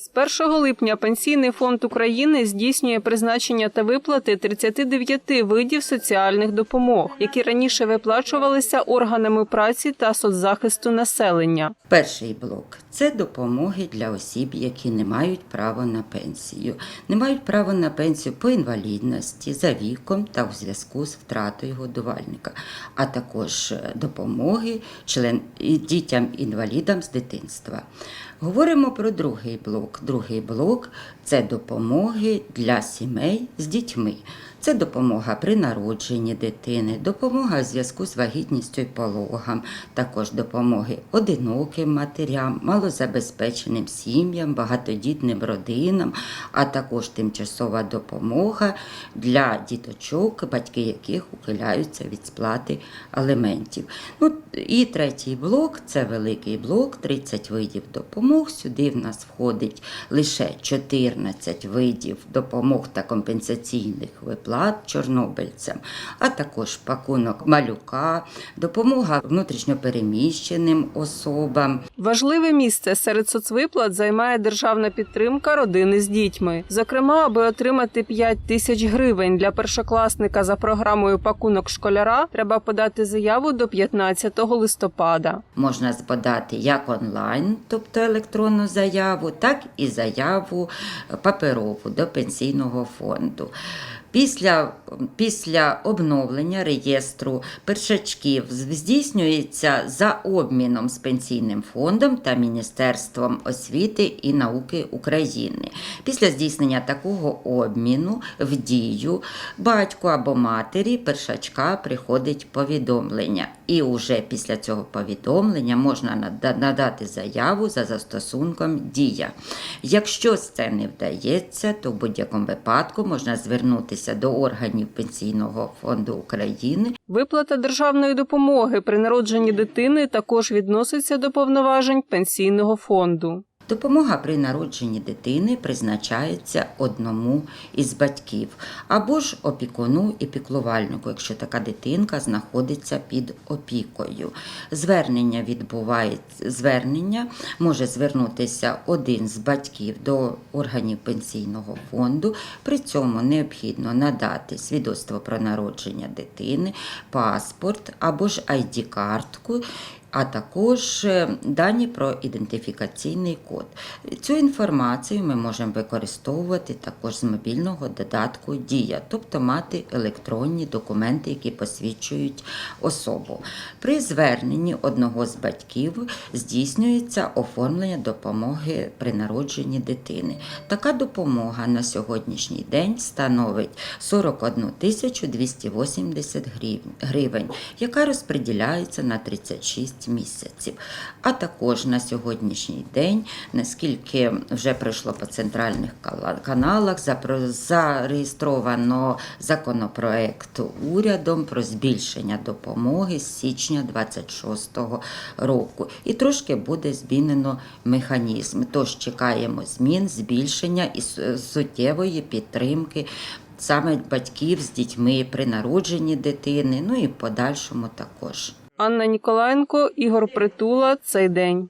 З 1 липня Пенсійний фонд України здійснює призначення та виплати 39 видів соціальних допомог, які раніше виплачувалися органами праці та соцзахисту населення. Перший блок це допомоги для осіб, які не мають права на пенсію, не мають права на пенсію по інвалідності, за віком та у зв'язку з втратою годувальника, а також е, допомоги член дітям-інвалідам з дитинства. Говоримо про другий блок. Другий блок це допомоги для сімей з дітьми. Це допомога при народженні дитини, допомога в зв'язку з вагітністю і пологам, також допомоги одиноким матерям, малозабезпеченим сім'ям, багатодітним родинам, а також тимчасова допомога для діточок, батьки яких ухиляються від сплати аліментів. Ну, і третій блок це великий блок, 30 видів допомог. Сюди в нас входить лише 14 видів допомог та компенсаційних виплат чорнобильцям, а також пакунок малюка, допомога внутрішньопереміщеним особам. Важливе місце серед соцвиплат займає державна підтримка родини з дітьми. Зокрема, аби отримати 5 тисяч гривень для першокласника за програмою пакунок школяра, треба подати заяву до 15 листопада. Можна подати як онлайн, тобто електронну заяву, так і заяву паперову до пенсійного фонду. Після, після обновлення реєстру першачків здійснюється за обміном з пенсійним фондом та Міністерством освіти і науки України. Після здійснення такого обміну в дію батьку або матері першачка приходить повідомлення. І уже після цього повідомлення можна надати заяву за застосунком Дія. Якщо це не вдається, то в будь-якому випадку можна звернутися до органів Пенсійного фонду України Виплата державної допомоги при народженні дитини також відноситься до повноважень пенсійного фонду. Допомога при народженні дитини призначається одному із батьків або ж опікуну і піклувальнику, якщо така дитинка знаходиться під опікою. Звернення відбувається звернення може звернутися один з батьків до органів пенсійного фонду. При цьому необхідно надати свідоцтво про народження дитини, паспорт або ж ID-картку а також е, дані про ідентифікаційний код. Цю інформацію ми можемо використовувати також з мобільного додатку Дія, тобто мати електронні документи, які посвідчують особу. При зверненні одного з батьків здійснюється оформлення допомоги при народженні дитини. Така допомога на сьогоднішній день становить 41 тисячу 280 гривень- гривень, яка розподіляється на 36 місяців. А також на сьогоднішній день, наскільки вже пройшло по центральних каналах, зареєстровано законопроект урядом про збільшення допомоги з січня 26 року. І трошки буде змінено механізм. Тож чекаємо змін, збільшення і суттєвої підтримки. Саме батьків з дітьми при народженні дитини, ну і в подальшому також. Анна Ніколаєнко, Ігор Притула. Цей день.